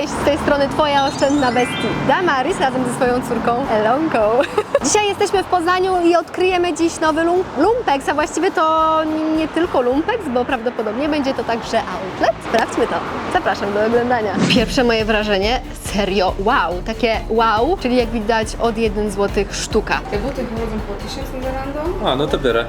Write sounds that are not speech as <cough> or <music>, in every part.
Cześć, z tej strony Twoja oszczędna bestii Damaris razem ze swoją córką Elonką. <laughs> Dzisiaj jesteśmy w Poznaniu i odkryjemy dziś nowy lum lumpeks, a właściwie to nie tylko lumpeks, bo prawdopodobnie będzie to także outlet. Sprawdźmy to. Zapraszam do oglądania. Pierwsze moje wrażenie, serio wow, takie wow, czyli jak widać od 1 zł sztuka. Te buty wychodzą po 1000 na Zalando. A, no to biorę.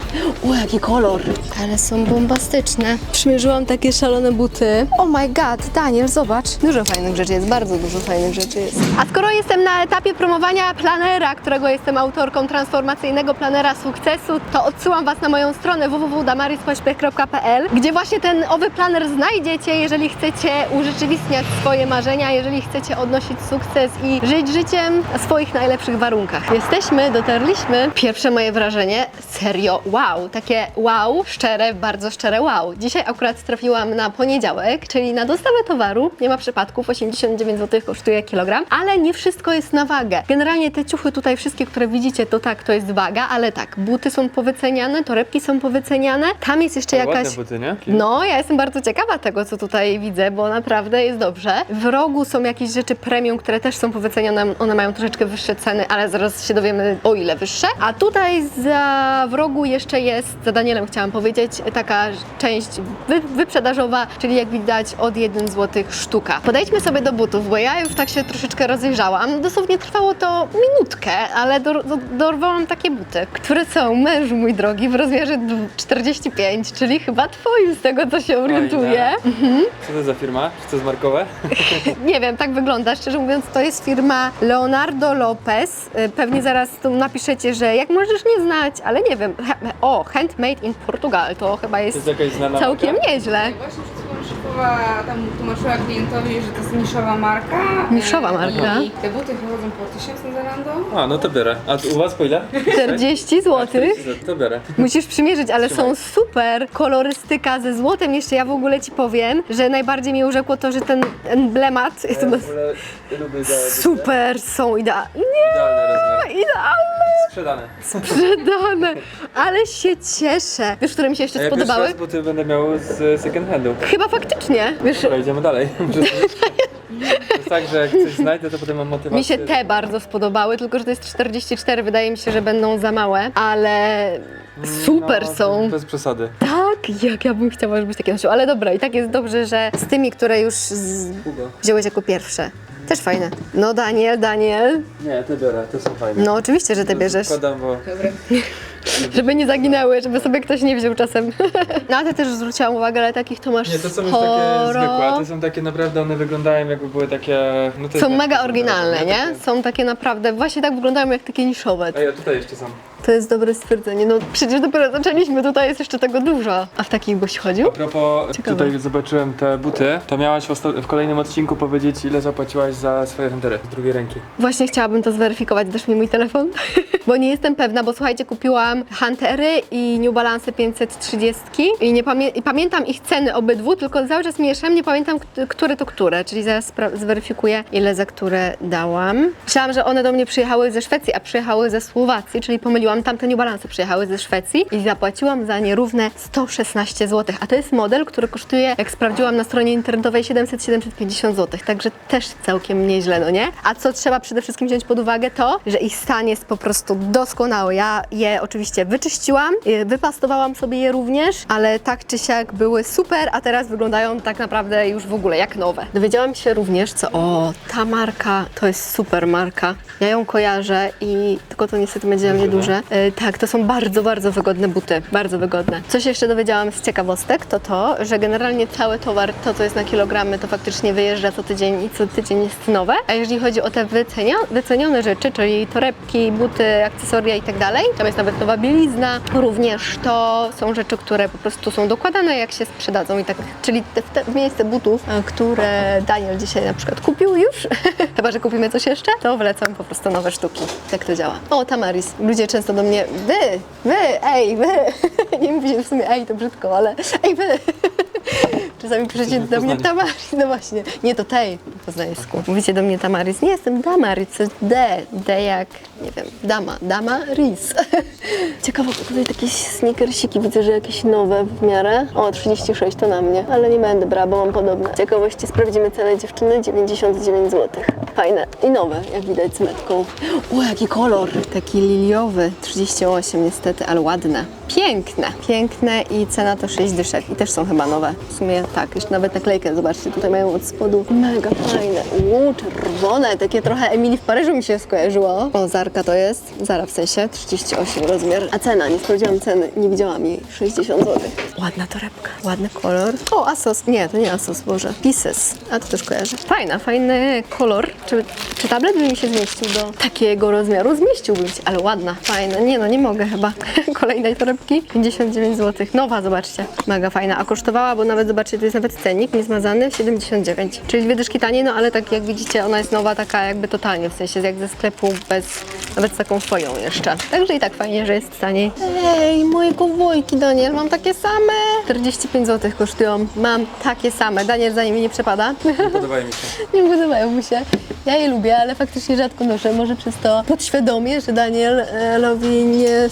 O, jaki kolor! Ale są bombastyczne. Przymierzyłam takie szalone buty. Oh my god, Daniel, zobacz. Dużo fajnych rzeczy jest, bardzo dużo fajnych rzeczy jest. A skoro jestem na etapie promowania planera, którego jestem autorką transformacyjnego planera sukcesu, to odsyłam Was na moją stronę www.damarispośpiech.pl, gdzie właśnie ten owy planer znajdziecie, jeżeli chcecie urzeczywistniać swoje marzenia, jeżeli chcecie odnosić sukces i żyć życiem w swoich najlepszych warunkach. Jesteśmy, dotarliśmy. Pierwsze moje wrażenie, serio wow, takie wow, szczere, bardzo szczere wow. Dzisiaj akurat trafiłam na poniedziałek, czyli na dostawę towaru, nie ma przypadków, 89 zł kosztuje kilogram, ale nie wszystko jest na wagę. Generalnie te ciuchy tutaj wszystkie, które widzicie, to tak, to jest waga, ale tak, buty są powyceniane, torebki są powyceniane, tam jest jeszcze jakaś... Ładne buty, nie? No, ja jestem bardzo ciekawa tego, co tutaj widzę, bo naprawdę jest dobrze. W rogu są jakieś rzeczy premium, które też są powycenione. One mają troszeczkę wyższe ceny, ale zaraz się dowiemy o ile wyższe. A tutaj za w rogu jeszcze jest, za Danielem chciałam powiedzieć, taka część wy, wyprzedażowa, czyli jak widać od 1 zł sztuka. Podejdźmy sobie do butów, bo ja już tak się troszeczkę rozejrzałam. Dosłownie trwało to minutkę, ale dor, do, dorwałam takie buty, które są, mężu mój drogi, w rozmiarze 45, czyli chyba twoim z tego, co się orientuję. Co to za firma? Czy to jest markowe? <laughs> Nie wiem, tak wygląda. Szczerze mówiąc, to jest firma Leonardo Lopez. Y, Pewnie zaraz tu napiszecie, że jak możesz nie znać, ale nie wiem. O, handmade in Portugal. To chyba jest jest całkiem marka? nieźle. Szefowa tam tłumaczyła klientowi, że to jest niszowa marka. Niszowa E, marka. I te buty wychodzą po 1000 na Zalando. A, no to biorę. A tu u was po ile? 40 zł. 40 zł. To biorę. Musisz przymierzyć, ale są super. Kolorystyka ze złotem. Jeszcze ja w ogóle ci powiem, że najbardziej mnie urzekło to, że ten emblemat Ja w ogóle lubię super są idea- nie, idealne. Sprzedane. Sprzedane. Ale się cieszę. Wiesz, które mi się A jeszcze ja pierwszy spodobały? raz buty będę miał z second handu. Chyba faktycznie. Wiesz, Dobra, idziemy dalej. <laughs> To jest tak, że jak coś znajdę, to potem mam motywację. mi się te bardzo spodobały, tylko że to jest 44, wydaje mi się, że będą za małe, ale super no, są. Bez przesady. Tak, jak ja bym chciała, żebyś takie nosił. Ale dobra, i tak jest dobrze, że z tymi, które już z... Hugo. wziąłeś jako pierwsze. Też fajne. No Daniel, Daniel. Nie, te biorę, te są fajne. No oczywiście, że te bierzesz. Składam, bo Dobra. Żeby nie zaginęły, żeby sobie ktoś nie wziął czasem. <laughs> Na te też zwróciłam uwagę, ale takich to masz Nie, to są już takie zwykłe, a sporo. te są takie naprawdę, one wyglądają jakby były takie... No to Są jest mega oryginalne, nie? Takie- Są takie naprawdę, właśnie tak wyglądają jak takie niszowe. Ej, a tutaj jeszcze są. To jest dobre stwierdzenie. No przecież dopiero zaczęliśmy, tutaj jest jeszcze tego dużo. A w takich byś chodził? A propos, Ciekawe. tutaj zobaczyłem te buty, to miałaś w, osta- w kolejnym odcinku powiedzieć, ile zapłaciłaś za swoje huntery z drugiej ręki. Właśnie chciałabym to zweryfikować, dasz mi mój telefon? <laughs> bo nie jestem pewna, bo słuchajcie, kupiłam Huntery i New Balance 530 i nie pamię- i pamiętam ich ceny obydwu, tylko cały czas mieszam, nie pamiętam, kt- które to które, czyli zaraz spra- zweryfikuję, ile za które dałam. Myślałam, że one do mnie przyjechały ze Szwecji, a przyjechały ze Słowacji, czyli pomyliłam, tamte New Balance przyjechały ze Szwecji i zapłaciłam za nie równe 116 zł, a to jest model, który kosztuje, jak sprawdziłam na stronie internetowej, 700-750 zł, także też całkiem nieźle, no nie? A co trzeba przede wszystkim wziąć pod uwagę to, że ich stan jest po prostu doskonały. Ja je oczywiście wyczyściłam, y, wypastowałam sobie je również, ale tak czy siak były super, a teraz wyglądają tak naprawdę już w ogóle jak nowe. Dowiedziałam się również, co o, ta marka to jest super marka. Ja ją kojarzę i tylko to niestety będzie dla mnie duże. Y, tak, to są bardzo, bardzo wygodne buty, bardzo wygodne. Co się jeszcze dowiedziałam z ciekawostek, to to, że generalnie cały towar, to co jest na kilogramy, to faktycznie wyjeżdża co tydzień i co tydzień jest nowe. A jeżeli chodzi o te wycenio- wycenione rzeczy, czyli torebki, buty, akcesoria i tak dalej, tam jest nawet nowa bielizna, również to są rzeczy, które po prostu są dokładane jak się sprzedadzą i tak, czyli w, te, w miejsce butów, e, które Daniel dzisiaj na przykład kupił już, <laughs> chyba, że kupimy coś jeszcze, to wlecą po prostu nowe sztuki. Tak to działa. O, Tamaris. Ludzie często do mnie, wy, wy, ej, wy. <laughs> Nie mówi się w sumie ej, to brzydko, ale ej, wy. Czasami w do mnie. Tamaris, no właśnie. Nie, to tej po poznańsku. Mówicie do mnie Tamaris. Nie jestem Damaris, to jest D. D jak, nie wiem, dama. Dama, ris. <laughs> Ciekawe, tutaj jakieś sneakersiki widzę, że jakieś nowe w miarę. O, 36 to na mnie, ale nie będę brała, bo mam podobne. Z ciekawości sprawdzimy cenę dziewczyny, 99 zł. Fajne i nowe, jak widać z metką. O, jaki kolor! Taki liliowy, 38 niestety, ale ładne. Piękne, piękne i cena to 6 dyszek i też są chyba nowe. W sumie tak, jeszcze nawet naklejkę, zobaczcie, tutaj mają od spodu. Mega fajne, uuu, czerwone, takie trochę Emilii w Paryżu mi się skojarzyło. O, Zarka to jest, Zara w sensie, 38 rozmiar. A cena, nie sprawdziłam ceny, nie widziałam jej, 60 zł. Ładna torebka, ładny kolor. O, Asos, nie, to nie Asos, Boże, Pieces, a to też kojarzę. Fajna, fajny kolor. Czy, czy tablet by mi się zmieścił do takiego rozmiaru? Zmieściłbym się, ale ładna, fajna. Nie no, nie mogę chyba. <laughs> Kolejnej torebki, 59 zł. Nowa, zobaczcie, mega fajna. A kosztowała, bo nawet, zobaczcie, to jest nawet cennik niezmazany, 79. Czyli dwie dyszki taniej, no ale tak jak widzicie, ona jest nowa, taka jakby totalnie, w sensie jak ze sklepu, bez, nawet z taką foją jeszcze. Także i tak fajnie, że jest taniej. Ej, moje kowojki, Daniel, mam takie same. 45 zł kosztują. Mam takie same. Daniel za nimi nie przepada. Nie podobają mi się. <laughs> Nie podobają mi się. Ja je lubię, ale faktycznie rzadko noszę. Może przez to podświadomie, że Danielowi nie,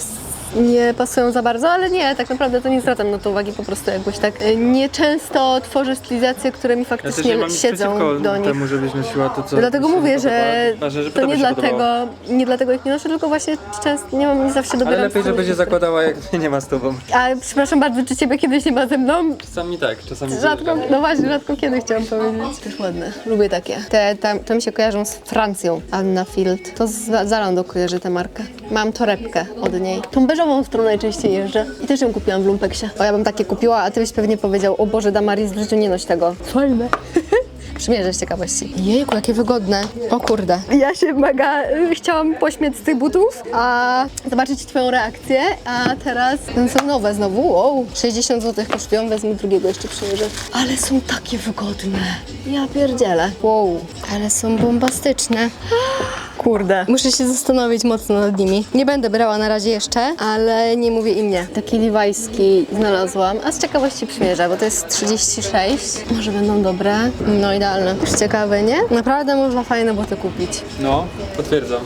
nie pasują za bardzo, ale nie, tak naprawdę to nie zwracam na to uwagi, po prostu jakoś tak e, nieczęsto tworzę stylizacje, które mi Ja faktycznie nic siedzą do nich. temu, żebyś nosiła to, co Dlatego mówię, że Ważne, to nie podobało. dlatego, nie dlatego ich nie noszę, tylko właśnie często nie mam, nie zawsze dobieram Ale lepiej, żeby się zakładała, jak <laughs> nie ma z tobą. A przepraszam bardzo, czy ciebie kiedyś nie ma ze mną? Czasami tak, czasami Rzadko, no właśnie, rzadko kiedy chciałam powiedzieć. Też ładne, lubię takie. Te, te, to mi się kojarzą z Francją, Anna Field. To z Zalando kojarzy tę markę. Mam torebkę od niej. Tą beżową, z którą najczęściej jeżdżę. I też ją kupiłam w Lumpeksie. O, ja bym takie kupiła, a ty byś pewnie powiedział, o Boże, Damaris, w życiu nie noś tego. Fajne. <laughs> Przymierzę z ciekawości. Jejku, jakie wygodne. O kurde. Ja się mega y, chciałam pośmiać z tych butów, a zobaczyć twoją reakcję, a teraz są nowe znowu. Wow, 60 zł kosztują, wezmę drugiego jeszcze przymierzę. Ale są takie wygodne. Ja pierdzielę. Wow, ale są bombastyczne. <gasps> Kurde. Muszę się zastanowić mocno nad nimi. Nie będę brała na razie jeszcze, ale nie mówię im nie. Taki liwajski znalazłam, a z ciekawości przymierzę, bo to jest 36. Może będą dobre. No idealne. Już ciekawe, nie? Naprawdę można fajne buty kupić. No, potwierdzam.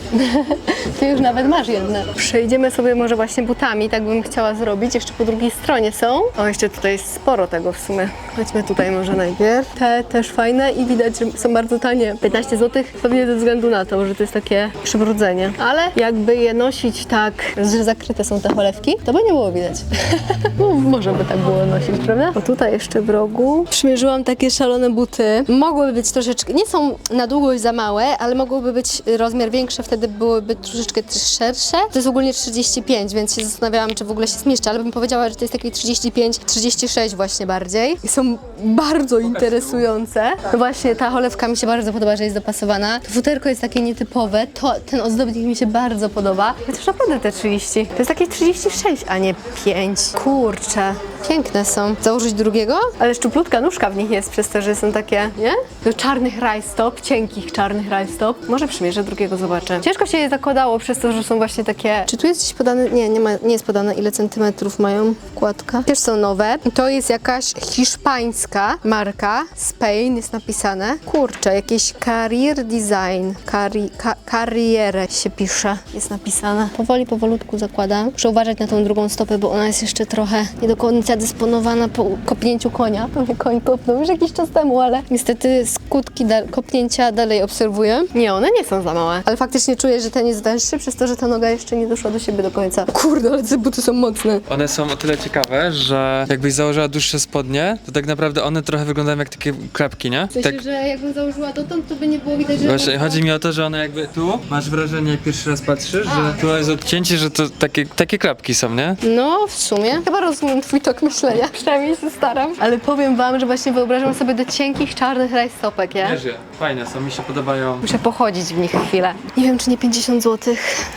<laughs> Ty już nawet masz jedne. Przejdziemy sobie może właśnie butami, tak bym chciała zrobić. Jeszcze po drugiej stronie są. O, jeszcze tutaj jest sporo tego w sumie. Chodźmy tutaj może najpierw. Te też fajne i widać, że są bardzo tanie. 15 zł, pewnie ze względu na to, że to jest takie przybrudzenie. Ale jakby je nosić tak, że zakryte są te cholewki, to by nie było widać. <laughs> no, może by tak było nosić, prawda? O tutaj jeszcze w rogu. Przymierzyłam takie szalone buty. Mogłyby być troszeczkę, nie są na długość za małe, ale mogłyby być rozmiar większy, wtedy byłyby troszeczkę szersze. To jest ogólnie 35, więc się zastanawiałam, czy w ogóle się zmieszczę, ale bym powiedziała, że to jest takie 35, 36 właśnie bardziej. I są bardzo interesujące. No właśnie, ta cholewka mi się bardzo podoba, że jest dopasowana. To futerko jest takie nietypowe, to, ten ozdobnik mi się bardzo podoba. Też naprawdę te 30. To jest takie 36, a nie 5. Kurczę. Piękne są. Założyć drugiego? Ale szczuplutka nóżka w nich jest przez to, że są takie, nie? Do czarnych rajstop, cienkich czarnych rajstop. Może przymierzę drugiego, zobaczę. Ciężko się je zakładało przez to, że są właśnie takie... Czy tu jest gdzieś podane? Nie, nie, ma, nie jest podane ile centymetrów mają wkładka. Też są nowe. To jest jakaś hiszpańska marka. Spain jest napisane. Kurczę, jakiś career design. Cari, ka, carriere się pisze. Jest napisane. Powoli, powolutku zakładam. Muszę uważać na tą drugą stopę, bo ona jest jeszcze trochę nie do końca dysponowana po kopnięciu konia. Mnie koń kopnął już jakiś czas temu, ale niestety skutki da- kopnięcia dalej obserwuję. Nie, one nie są za małe. Ale faktycznie czuję, że ten jest węższy, przez to, że ta noga jeszcze nie doszła do siebie do końca. Kurde, ale te buty są mocne. One są o tyle ciekawe, że jakbyś założyła dłuższe spodnie, to tak naprawdę one trochę wyglądają jak takie klapki, nie? W sensie, Tak. że jakbym założyła dotąd, to by nie było widać, że... Właśnie chodzi mi o to, że one jakby tu masz wrażenie, jak pierwszy raz patrzysz, że tu jest odcięcie, że to takie, takie klapki są, nie? No, w sumie. Chyba rozumiem twój tok myślenia. <laughs> Przynajmniej się staram. Ale powiem wam, że właśnie wyobrażam sobie do cienkich, czarnych rajstopek, nie? Wierzę, fajne są, mi się podobają. Muszę pochodzić w nich chwilę. Nie wiem, czy nie 50 zł.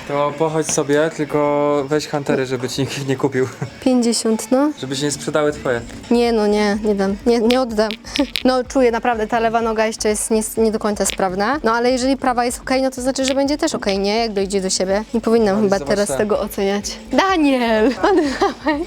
To pochodź sobie, tylko weź huntery, żeby ci nikt nie kupił. <laughs> 50, no. Żeby się nie sprzedały twoje. Nie, no nie, nie dam. Nie, nie oddam. <laughs> No czuję naprawdę, ta lewa noga jeszcze jest nie, nie do końca sprawna. No ale jeżeli prawa jest ok, no to znaczy, że będzie też ok, nie? Jak dojdzie do siebie. Nie powinnam chyba teraz te. tego oceniać. Daniel! <laughs> Oddawaj.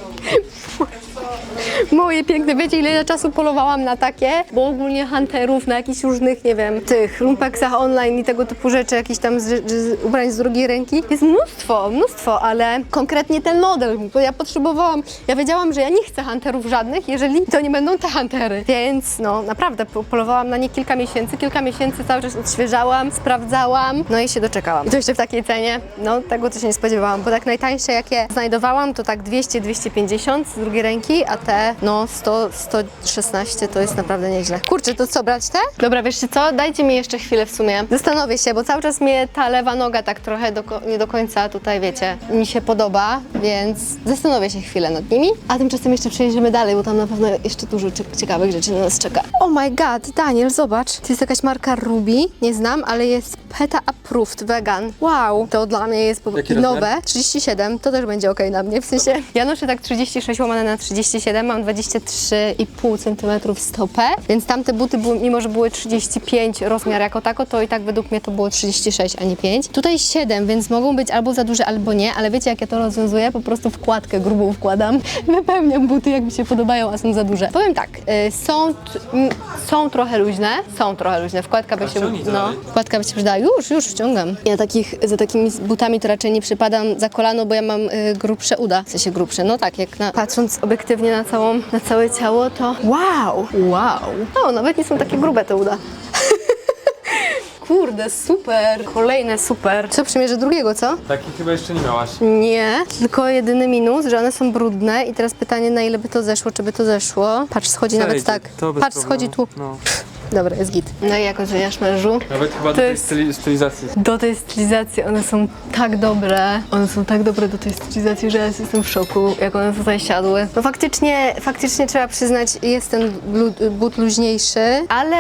Moje piękne, wiecie ile czasu polowałam na takie? Bo ogólnie hunterów, na jakichś różnych, nie wiem, tych lumpeksach online i tego typu rzeczy, jakichś tam z, z, ubrań z drugiej ręki. Jest mnóstwo, mnóstwo, ale konkretnie ten model, bo ja potrzebowałam, ja wiedziałam, że ja nie chcę hunterów żadnych, jeżeli to nie będą te huntery. Więc no naprawdę po- polowałam na nie kilka miesięcy, kilka miesięcy cały czas odświeżałam, sprawdzałam, no i się doczekałam. I to jeszcze w takiej cenie, no tego to się nie spodziewałam, bo tak najtańsze jakie znajdowałam to tak 200-250 z drugiej ręki, a te no 100, 116 to jest naprawdę nieźle. Kurczę, to co, brać te? Dobra, wieszcie co, dajcie mi jeszcze chwilę w sumie. Zastanowię się, bo cały czas mnie ta lewa noga tak trochę do, nie do końca tutaj, wiecie, mi się podoba, więc zastanowię się chwilę nad nimi, a tymczasem jeszcze przejedziemy dalej, bo tam na pewno jeszcze dużo cie- ciekawych rzeczy na nas czeka. Oh my god, Daniel, zobacz, to jest jakaś marka Ruby, nie znam, ale jest PETA Approved Vegan. Wow, to dla mnie jest po nowe, rozmiar? 37, to też będzie ok na mnie, w sensie ja noszę tak 36 łamane na 37, mam 23,5 cm stopę, więc tamte buty, były, mimo że były 35 rozmiar jako tako, to i tak według mnie to było 36, a nie 5. Tutaj 7, więc mogą być albo za duże, albo nie, ale wiecie jak ja to rozwiązuję? Po prostu wkładkę grubą wkładam, <laughs> wypełniam buty jak mi się podobają, a są za duże. Powiem tak, y, są, m, są trochę luźne, są trochę luźne, wkładka by się, no, wkładka by się przydała, już, już wciągam. Ja takich, za takimi butami to raczej nie przypadam za kolano, bo ja mam y, grubsze uda, w sensie grubsze, no tak, jak na, patrząc obiektywnie na, całą, na całe ciało, to wow, wow. O, nawet nie są takie grube te uda. <laughs> Kurde, super. Kolejne super. Co, przymierzę drugiego, co? Taki chyba jeszcze nie miałaś. Nie, tylko jedyny minus, że one są brudne i teraz pytanie, na ile by to zeszło, czy by to zeszło. Patrz, schodzi nawet tak. to bez Patrz, problemu. schodzi tu. No. Dobra, jest git. No i jak oceniasz mężu? Nawet chyba To do tej jest- styli, stylizacji. Do tej stylizacji one są tak dobre. One są tak dobre do tej stylizacji, że ja jestem w szoku, jak one tutaj siadły. No faktycznie, faktycznie trzeba przyznać, jest ten blu- but luźniejszy, ale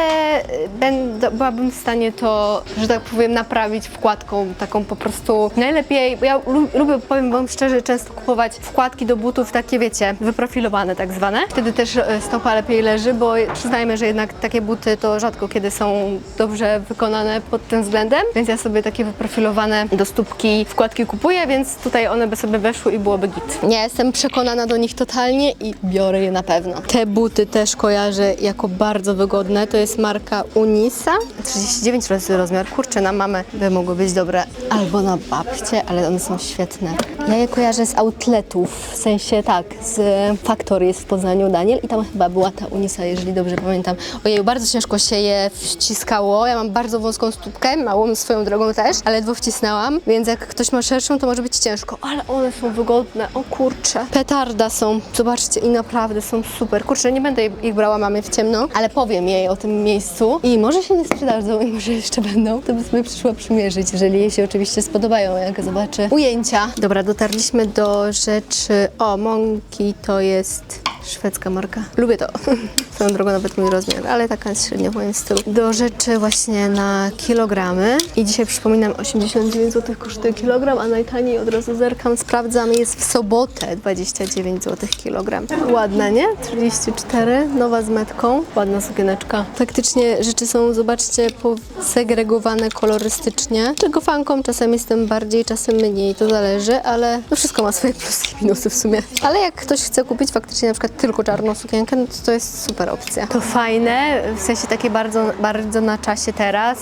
będę, byłabym w stanie to, że tak powiem, naprawić wkładką taką po prostu najlepiej. bo Ja lu- lubię, powiem wam szczerze, często kupować wkładki do butów takie, wiecie, wyprofilowane tak zwane. Wtedy też e, stopa lepiej leży, bo przyznajmy, że jednak takie buty to rzadko kiedy są dobrze wykonane pod tym względem, więc ja sobie takie wyprofilowane do stópki wkładki kupuję, więc tutaj one by sobie weszły i byłoby git. Nie jestem przekonana do nich totalnie i biorę je na pewno. Te buty też kojarzę jako bardzo wygodne. To jest marka Unisa. 39 razy rozmiar. Kurczę, na mamę by mogły być dobre. Albo na babcie, ale one są świetne. Ja je kojarzę z outletów, w sensie tak, z Factory jest w Poznaniu Daniel i tam chyba była ta Unisa, jeżeli dobrze pamiętam. Ojej, bardzo ciężko się je wciskało. Ja mam bardzo wąską stópkę, małą swoją drogą też, ale ledwo wcisnęłam, więc jak ktoś ma szerszą, to może być ciężko. Ale one są wygodne, o kurcze. Petarda są, zobaczcie, i naprawdę są super. Kurczę, nie będę ich brała mamy w ciemno, ale powiem jej o tym miejscu i może się nie sprzedadzą i może jeszcze będą. To by sobie przyszła przymierzyć, jeżeli jej się oczywiście spodobają, jak zobaczy ujęcia. Dobra, dotarliśmy do rzeczy, o, Monki to jest szwedzka marka. Lubię to. <laughs> Swoją drogą nawet mój rozmiar, ale taka jest średnio w moim stylu. Do rzeczy właśnie na kilogramy. I dzisiaj przypominam, 89 zł kosztuje kilogram, a najtaniej od razu zerkam, sprawdzam, jest w sobotę 29 zł kilogram. Ładne, nie? 34, nowa z metką. Ładna sukieneczka. Faktycznie rzeczy są, zobaczcie, posegregowane kolorystycznie. Czego fanką czasem jestem bardziej, czasem mniej, to zależy, ale no wszystko ma swoje pluski i minusy w sumie. Ale jak ktoś chce kupić faktycznie na przykład tylko czarną sukienkę, no to to jest super opcja. To fajne, w sensie takie bardzo, bardzo na czasie teraz,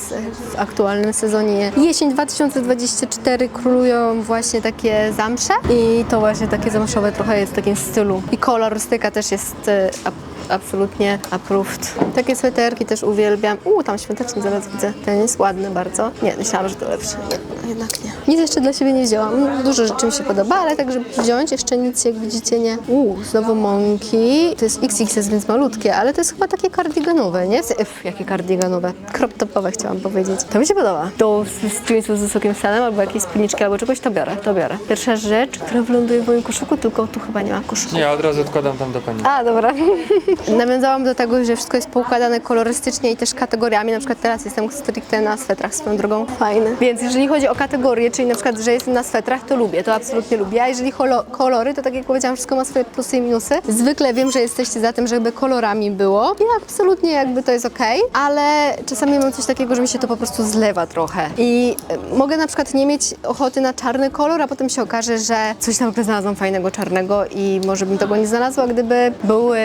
w aktualnym sezonie. Jesień 2024 królują właśnie takie zamsze i to właśnie takie zamszowe trochę jest w takim stylu. I kolorystyka też jest e, ab- absolutnie approved. Takie sweterki też uwielbiam. Uuu, tam świąteczny zaraz widzę. Ten jest ładny bardzo. Nie, myślałam, że to lepszy. Nie, jednak nie. Nic jeszcze dla siebie nie wzięłam. Dużo rzeczy mi się podoba, ale tak, żeby wziąć, jeszcze nic jak widzicie nie. Uuu, znowu Monki. To jest XXS, więc malutkie, ale to jest chyba takie kardiganowe, nie? F, jakie kardiganowe. Crop topowe chciałam powiedzieć. To mi się podoba. Do z jeansów z wysokim stanem albo jakieś spódniczki albo czegoś, to biorę, to biorę. Pierwsza rzecz, która wyląduje w moim koszyku, tylko tu chyba nie ma koszyku. Nie, ja od razu odkładam tam do pani. A, dobra. <laughs> Nawiązałam do tego, że wszystko jest poukładane kolorystycznie i też kategoriami. Na przykład teraz jestem stricte na swetrach swoją drogą. Fajne. Więc jeżeli chodzi o kategorie, czyli na przykład, że jestem na swetrach, to lubię, to absolutnie lubię. A jeżeli kolory, to tak jak powiedziałam, wszystko ma swoje plusy i minusy. Zwykle wiem, że jesteście za tym, żeby kolorami było i absolutnie jakby to jest okej, ale czasami mam coś takiego, że mi się to po prostu zlewa trochę. I e, mogę na przykład nie mieć ochoty na czarny kolor, a potem się okaże, że coś tam znalazłam fajnego czarnego i może bym tego nie znalazła, gdyby były,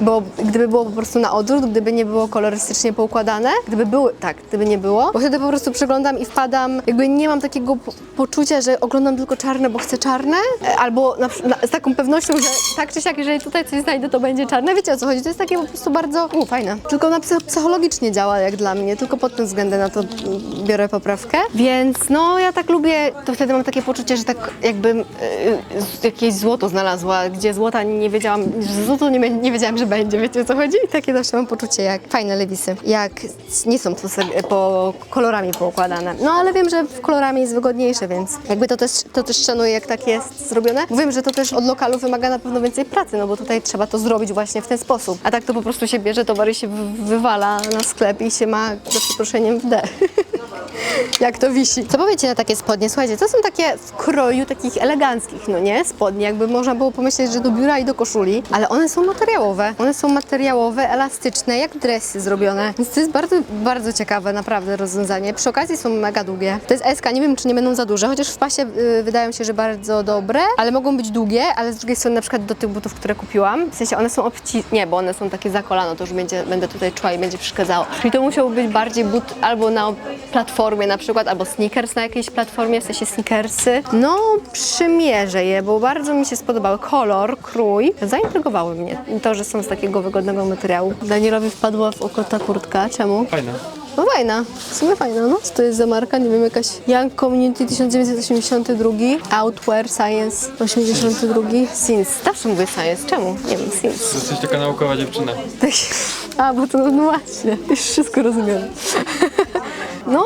było, gdyby było po prostu na odwrót, gdyby nie było kolorystycznie poukładane, gdyby były, tak, gdyby nie było, bo wtedy po prostu przeglądam i wpadam, jakby nie mam takiego po- poczucia, że oglądam tylko czarne, bo chcę czarne, albo na, na, z taką pewnością, że tak czy siak, jeżeli tutaj coś znajdę, to będzie czarne. Wiecie o co chodzi? To jest takie po prostu bardzo u, fajne. Tylko na psy- psychologicznie działa jak dla mnie, tylko pod tym względem na to biorę poprawkę. Więc no ja tak lubię, to wtedy mam takie poczucie, że tak jakbym y, jakieś złoto znalazła, gdzie złota nie wiedziałam, że złoto nie, nie wiedziałam, że będzie, wiecie o co chodzi? I takie zawsze mam poczucie jak fajne lewisy, jak nie są po, po kolorami poukładane. No ale wiem, że w kolorami jest wygodniejsze, więc jakby to też, to też szanuję, jak tak jest zrobione. Wiem, że to też od lokalu wymaga na pewno więcej pracy, no bo tutaj trzeba to zrobić właśnie w ten sposób. A tak to po prostu się bierze towar i się wy- wywala na sklep i się ma za przeproszeniem w D. <laughs> jak to wisi. Co powiecie na takie spodnie? Słuchajcie, to są takie w kroju takich eleganckich, no nie? Spodnie, jakby można było pomyśleć, że do biura i do koszuli, ale one są materiałowe. One są materiałowe, elastyczne, jak dresy zrobione. Więc to jest bardzo, bardzo ciekawe, naprawdę rozwiązanie. Przy okazji są mega długie. To jest SK, nie wiem, czy nie będą za duże, chociaż w pasie y, wydają się, że bardzo dobre, ale mogą być długie, ale z drugiej strony na przykład do tych butów, które kupiłam, w sensie one są obci... Nie, bo one są takie za kolano, to już będzie, będę tutaj czuła i będzie przeszkadzało. Czyli to musiał być bardziej but albo na platformie na przykład, albo sneakers na jakiejś platformie, w sensie sneakersy. No, przymierzę je, bo bardzo mi się spodobały. Kolor, krój, zaintrygowały mnie. To, że są z takiego wygodnego materiału. Danielowi wpadła w oko ta kurtka. Czemu? Fajne. No fajna, w sumie fajna, no. Co to jest za marka? Nie wiem, jakaś Young Community 1982, Outwear Science 82, Sins. Zawsze mówię Science, czemu? Nie wiem, Sins. Jesteś taka naukowa dziewczyna. Tak. <laughs> A, bo to no właśnie, już wszystko rozumiem. <laughs> No,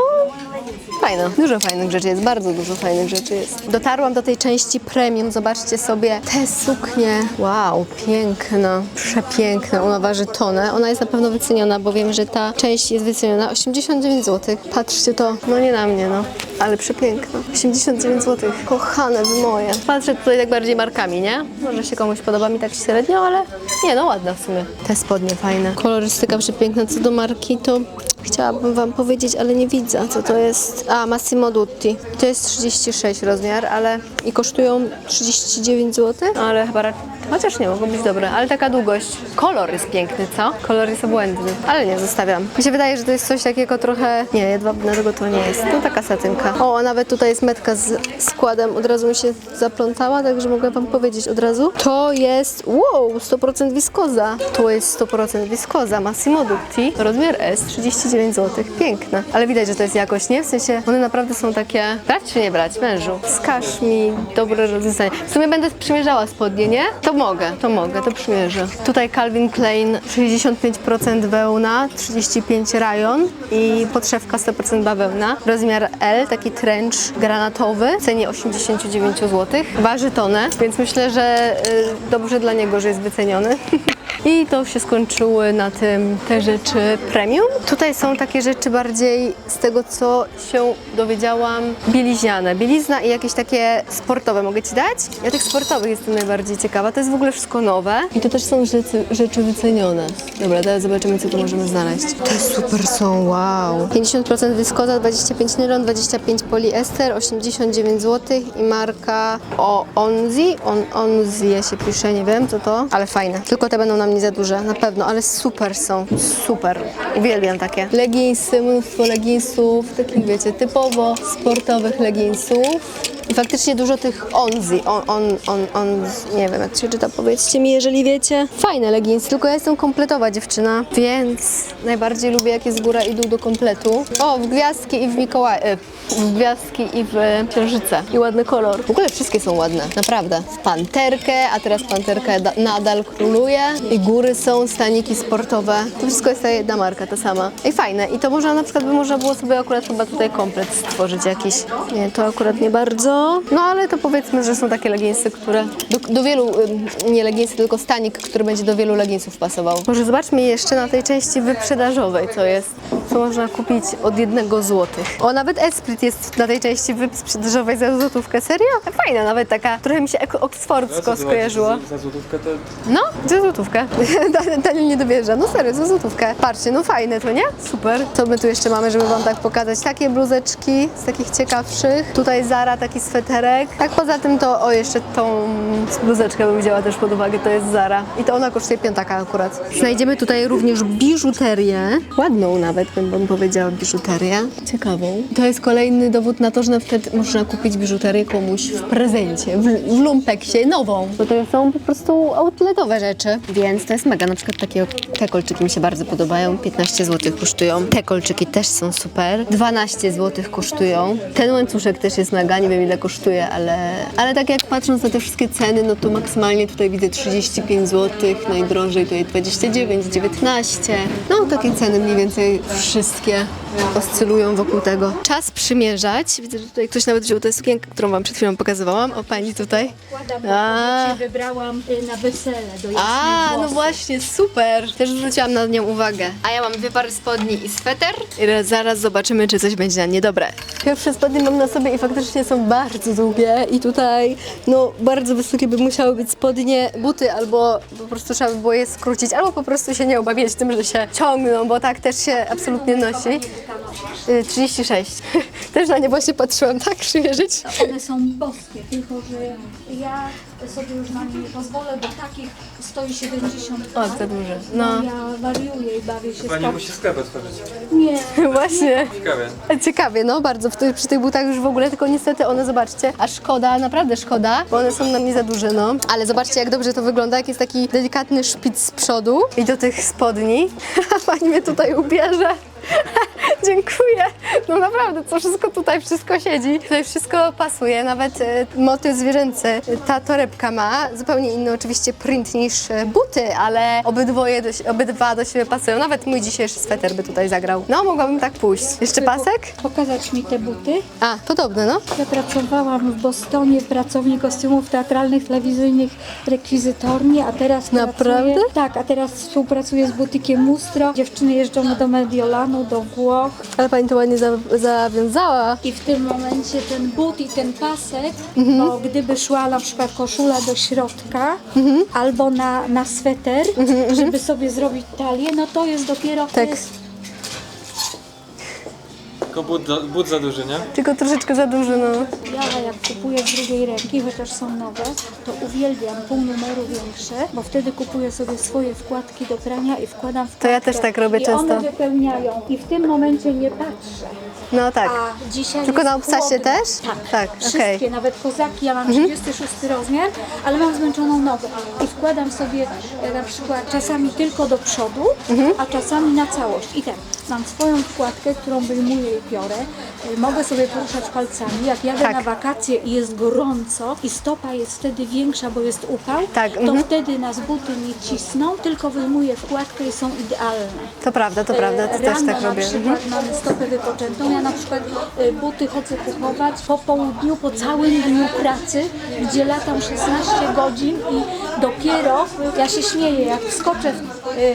fajna. Dużo fajnych rzeczy jest, bardzo dużo fajnych rzeczy jest. Dotarłam do tej części premium, zobaczcie sobie te suknie. Wow, piękna, przepiękna. Ona waży tonę. Ona jest na pewno wyceniona, bo wiem, że ta część jest wyceniona 89 zł. Patrzcie to, no nie na mnie, no. Ale przepiękna. 89 zł. Kochane wy moje. Patrzę tutaj tak bardziej markami, nie? Może się komuś podoba mi tak średnio, ale nie, no ładna w sumie. Te spodnie fajne. Kolorystyka przepiękna. Co do marki, to chciałabym wam powiedzieć, ale nie widzę, co to jest. A, Massimo Dutti. To jest 36 rozmiar, ale i kosztują 39 zł, ale chyba raczej Chociaż nie, mogą być dobre, ale taka długość. Kolor jest piękny, co? Kolor jest obłędny, ale nie, zostawiam. Mi się wydaje, że to jest coś takiego trochę... Nie, jedwabnego to nie jest. No taka satynka. O, nawet tutaj jest metka z składem. Od razu mi się zaplątała, także mogę wam powiedzieć od razu. To jest, wow, 100% wiskoza. To jest 100% wiskoza. Massimo Dutti, rozmiar S, 39 zł. Piękne. Ale widać, że to jest jakość, nie? W sensie, one naprawdę są takie... Brać czy nie brać? Mężu. Wskaż mi dobre rozwiązanie. W sumie będę przymierzała spodnie, nie? To mogę, to mogę, to przymierzę. Tutaj Calvin Klein 65% wełna, 35 rajon i podszewka 100% bawełna. Rozmiar L, taki trench granatowy, w cenie 89 zł. Waży tonę, więc myślę, że y, dobrze dla niego, że jest wyceniony. <laughs> I to się skończyły na tym te rzeczy premium. Tutaj są takie rzeczy bardziej z tego, co się dowiedziałam, bieliźniane. Bielizna i jakieś takie sportowe. Mogę Ci dać? Ja tych sportowych jestem najbardziej ciekawa. To jest w ogóle wszystko nowe. I to też są rzeczy, rzeczy wycenione. Dobra, teraz zobaczymy, co tu możemy znaleźć. Te super są, wow. 50% wiskoza, 25 nylon, 25 poliester, 89 zł i marka o Onzi. On, Onzi się pisze, nie wiem co to, ale fajne. Tylko te będą nam nie za duże, na pewno, ale super są. Super. Uwielbiam takie. Leginsy, mnóstwo leginsów, takich wiecie, typowo sportowych leginsów. I faktycznie dużo tych onzi, on, on, on, on, nie wiem jak się czyta, powiedzcie mi, jeżeli wiecie. Fajne leginsy, tylko ja jestem kompletowa dziewczyna, więc najbardziej lubię jak jest góra i dół do kompletu. O, w gwiazdki i w Mikołaj, e, w gwiazdki i w księżyce. I ładny kolor. W ogóle wszystkie są ładne, naprawdę. Panterkę, a teraz panterka da- nadal króluje. I góry są, staniki sportowe. To wszystko jest ta jedna marka, ta sama. I fajne. I to można na przykład by można było sobie akurat chyba tutaj komplet stworzyć jakiś. Nie, to akurat nie bardzo. Bardzo. No ale to powiedzmy, że są takie leginsy, które do, do wielu, nie leginsy, tylko stanik, który będzie do wielu leginsów pasował. Może zobaczmy jeszcze na tej części wyprzedażowej, co jest, co można kupić od jednego złotych. O, nawet Esprit jest na tej części wyprzedażowej za złotówkę. Serio? Fajna, nawet taka, trochę mi się oksfordzko skojarzyło. Za złotówkę to... No, za złotówkę. <laughs> Dan- Daniel nie dowierza. No serio, za złotówkę. Patrzcie, no fajne to, nie? Super. Co my tu jeszcze mamy, żeby wam tak pokazać? Takie bluzeczki z takich ciekawszych. Tutaj Zara, taki sweterek. Tak poza tym to, o jeszcze tą bluzeczkę bym wzięła też pod uwagę, to jest Zara. I to ona kosztuje piątaka akurat. Znajdziemy tutaj również biżuterię. Ładną nawet, bym bym powiedziała, biżuterię. Ciekawą. To jest kolejny dowód na to, że na przykład można kupić biżuterię komuś w prezencie, w, w lumpeksie, nową. Bo to są po prostu outletowe rzeczy. Więc to jest mega. Na przykład takie te kolczyki mi się bardzo podobają. 15 zł kosztują. Te kolczyki też są super. 12 zł kosztują. Ten łańcuszek też jest mega. Nie wiem ile kosztuje, ale, ale tak jak patrząc na te wszystkie ceny, no to maksymalnie tutaj widzę 35 zł. Najdrożej tutaj 29, 19. No takie ceny mniej więcej wszystkie oscylują wokół tego. Czas przymierzać. Widzę, że tutaj ktoś nawet wziął tę sukienkę, którą wam przed chwilą pokazywałam. O pani tutaj. A. Cię wybrałam y, na wesele do A, no właśnie, super. Też zwróciłam na nią uwagę. A ja mam dwie pary spodni i sweter. I zaraz zobaczymy, czy coś będzie na nie dobre. Pierwsze spodnie mam na sobie i faktycznie są bardzo długie. I tutaj, no, bardzo wysokie by musiały być spodnie, buty, albo po prostu trzeba by było je skrócić, albo po prostu się nie obawiać tym, że się ciągną, bo tak też się absolutnie nosi. Y, 36. <laughs> Też na nie właśnie patrzyłam, tak? Przymierzyć? One są boskie, tylko że ja sobie już na nie nie pozwolę, bo takich stoi 70 O, za duże. No. Ja wariuję i bawię się Pani musi sklep otworzyć. Nie, <laughs> Właśnie. Ciekawe. Ciekawie, no bardzo. W tych, przy tych butach już w ogóle, tylko niestety one, zobaczcie, a szkoda, naprawdę szkoda, bo one są na mnie za duże, no. Ale zobaczcie, jak dobrze to wygląda, jak jest taki delikatny szpic z przodu i do tych spodni. <laughs> Pani mnie tutaj ubierze. <laughs> Dziękuję. No naprawdę, to wszystko tutaj, wszystko siedzi. Tutaj wszystko pasuje, nawet e, motyw zwierzęcy. Ta torebka ma zupełnie inny oczywiście print niż e, buty, ale obydwoje, do, si- obydwa do siebie pasują. Nawet mój dzisiejszy sweter by tutaj zagrał. No, mogłabym tak pójść. Jeszcze pasek? pokazać mi te buty. A, podobne, no. Ja pracowałam w Bostonie w pracowni kostiumów teatralnych, telewizyjnych, rekwizytorni, a teraz Naprawdę? Pracuję, tak, a teraz współpracuję z butikiem Mustro. Dziewczyny jeżdżą do Mediolanu, do Włoch. Ale pani to ładnie za, zawiązała. I w tym momencie ten but i ten pasek, Mhm. bo gdyby szła na przykład koszula do środka Mhm. albo na, na sweter, żeby sobie zrobić talię, no to jest dopiero to Tak. jest Tylko but, za- but za duży, nie? Tylko troszeczkę za dużo, no. Ja jak kupuję z drugiej ręki, chociaż są nowe, to uwielbiam pół numeru większe, bo wtedy kupuję sobie swoje wkładki do prania i wkładam wkładkę. To ja też tak robię I często. one wypełniają i w tym momencie nie patrzę. No tak. A dzisiaj Tylko jest na obcasie chłodno. też? Tak, Tak, Wszystkie, okej. Mhm. nawet kozaki, ja mam 36 rozmiar, ale mam zmęczoną nogę i wkładam sobie e, na przykład czasami tylko do przodu, Mhm. a czasami na całość. I tak, mam swoją wkładkę, którą wyjmuję i piorę, E, mogę sobie poruszać palcami, jak jadę Tak. na wakacje i jest gorąco i stopa jest wtedy większa, bo jest upał, Tak, to mhm. wtedy nas buty nie cisną, tylko wyjmuję wkładkę i są idealne. To prawda, to prawda, to E, też Rano tak na robię. przykład Mhm. mamy stopę wypoczętą. Ja na przykład e, buty chodzę kupować po południu, po całym dniu pracy, gdzie latam 16 godzin i dopiero ja się śmieję, jak wskoczę w,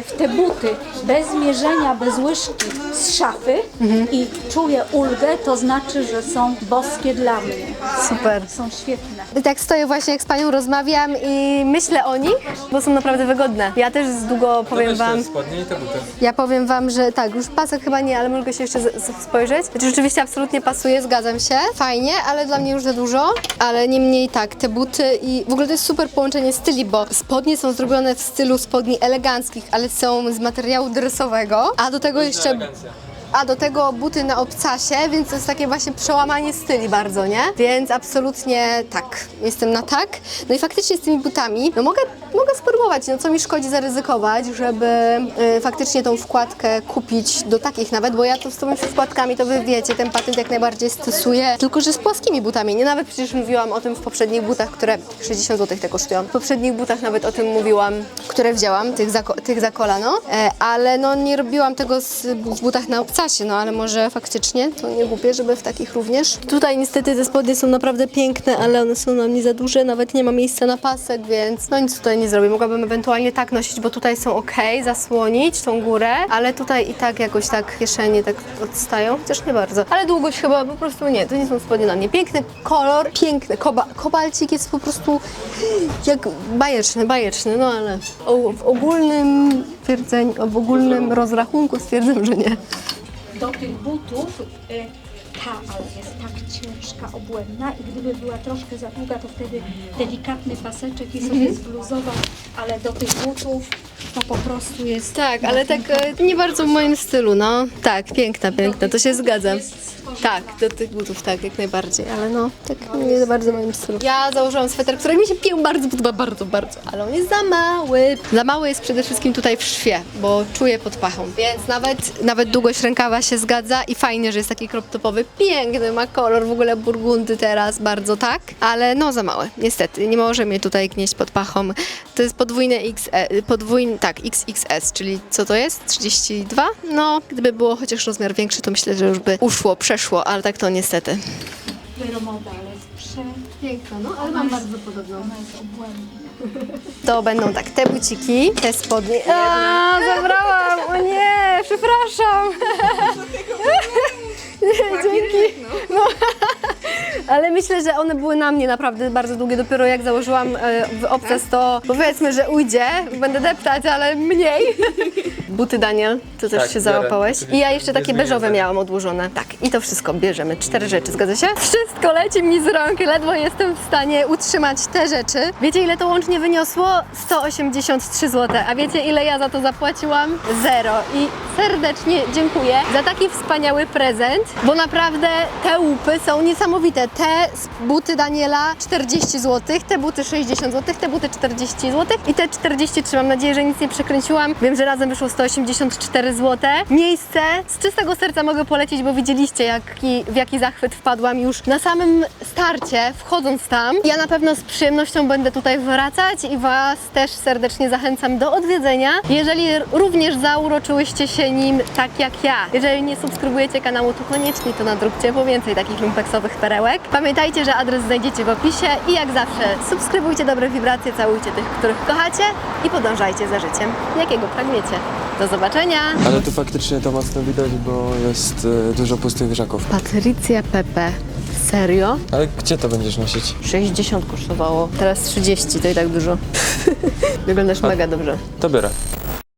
w te buty bez mierzenia, bez łyżki z szafy Mhm. i czuję ulgę, to znaczy, że są boskie dla mnie. Super. Są świetne. I tak stoję właśnie, jak z panią rozmawiam i myślę o nich, bo są naprawdę wygodne. Ja też z długo powiem wam, spodnie i te buty. ja powiem wam, że tak, już pasek chyba nie, ale mogę się jeszcze z- z- spojrzeć. Znaczy, rzeczywiście absolutnie pasuje, zgadzam się. Fajnie, ale dla mnie już za dużo. Ale niemniej tak, te buty i w ogóle to jest super połączenie styli, bo spodnie są zrobione w stylu spodni eleganckich, ale są z materiału dresowego, a do tego jeszcze 就是 a do tego buty na obcasie, więc to jest takie właśnie przełamanie styli bardzo, nie? Więc absolutnie tak, jestem na tak. No i faktycznie z tymi butami, no mogę, mogę spróbować, no co mi szkodzi zaryzykować, żeby y, faktycznie tą wkładkę kupić do takich nawet, bo ja to z tymi wkładkami, to wy wiecie, ten patent jak najbardziej stosuję, tylko że z płaskimi butami, nie? Nawet przecież mówiłam o tym w poprzednich butach, które 60 zł te kosztują. W poprzednich butach nawet o tym mówiłam, które wzięłam, tych za, tych za kolano, e, ale no nie robiłam tego z, w butach na obcasie, da się, no ale może faktycznie to nie głupie, żeby w takich również. Tutaj niestety te spodnie są naprawdę piękne, ale one są na mnie za duże, nawet nie ma miejsca na pasek, więc no nic tutaj nie zrobię. Mogłabym ewentualnie tak nosić, bo tutaj są ok, zasłonić tą górę, ale tutaj i tak jakoś tak kieszenie tak odstają, chociaż nie bardzo. Ale długość chyba po prostu nie, to nie są spodnie na mnie. Piękny kolor, piękny, Koba, kobalcik jest po prostu jak bajeczny, bajeczny, no ale o, w ogólnym twierdzeniu, w ogólnym rozrachunku stwierdzam, że nie. Do tych butów y, ta, ale jest tak ciężka, obłędna i gdyby była troszkę za długa, to wtedy delikatny paseczek i sobie zbluzował, ale do tych butów to po prostu jest... Tak, ale tak e, nie bardzo w moim stylu, no. Tak, piękna, piękna, to się zgadzam. Tak, do tych butów, tak, jak najbardziej, ale no, tak nie za bardzo w moim stylu. Ja założyłam sweter, który mi się pił bardzo podoba, bardzo, bardzo, ale on jest za mały. Za mały jest przede wszystkim tutaj w szwie, bo czuję pod pachą, więc nawet, nawet długość rękawa się zgadza i fajnie, że jest taki crop topowy, piękny, ma kolor w ogóle burgundy teraz, bardzo tak, ale no za mały, niestety, nie może mnie tutaj gnieść pod pachą. To jest podwójne X, e, podwójny, tak, XXS, czyli co to jest? 32? No, gdyby było chociaż rozmiar większy, to myślę, że już by uszło, przeszło, ale tak to niestety. Wyromowa, ale jest prze... Piękna, no, ale mam bardzo podobną. Ona jest obłędna. To będą tak, te buciki, te spodnie. A, zabrałam! O nie, przepraszam. Dzięki. No. Ale myślę, że one były na mnie naprawdę bardzo długie. Dopiero jak założyłam e, w obces, to powiedzmy, że ujdzie. Będę deptać, ale mniej. <laughs> Buty Daniel, to też Tak, się biorę. załapałeś. I ja jeszcze takie beżowe miałam odłożone. Tak, i to wszystko bierzemy. Cztery rzeczy, zgadza się? Wszystko leci mi z rąk, ledwo jestem w stanie utrzymać te rzeczy. Wiecie, ile to łącznie wyniosło? 183 zł. A wiecie, ile ja za to zapłaciłam? Zero. I serdecznie dziękuję za taki wspaniały prezent, bo naprawdę te łupy są niesamowite. Te buty Daniela 40 zł, te buty 60 zł, te buty 40 zł i te 43. Mam nadzieję, że nic nie przekręciłam. Wiem, że razem wyszło 184 zł. Miejsce z czystego serca mogę polecić, bo widzieliście, jaki, w jaki zachwyt wpadłam już na samym starcie, wchodząc tam. Ja na pewno z przyjemnością będę tutaj wracać i Was też serdecznie zachęcam do odwiedzenia. Jeżeli również zauroczyłyście się nim tak jak ja, jeżeli nie subskrybujecie kanału, to koniecznie to nadróbcie po więcej takich lumpeksowych perełek. Pamiętajcie, że adres znajdziecie w opisie i jak zawsze subskrybujcie dobre wibracje, całujcie tych, których kochacie i podążajcie za życiem, jakiego pragniecie. Do zobaczenia! Ale tu faktycznie to mocno widać, bo jest e, dużo pustych wieżaków. Patrycja Pepe. Serio? Ale gdzie to będziesz nosić? 60 kosztowało, teraz 30, to i tak dużo. <laughs> Wyglądasz mega dobrze. To biorę.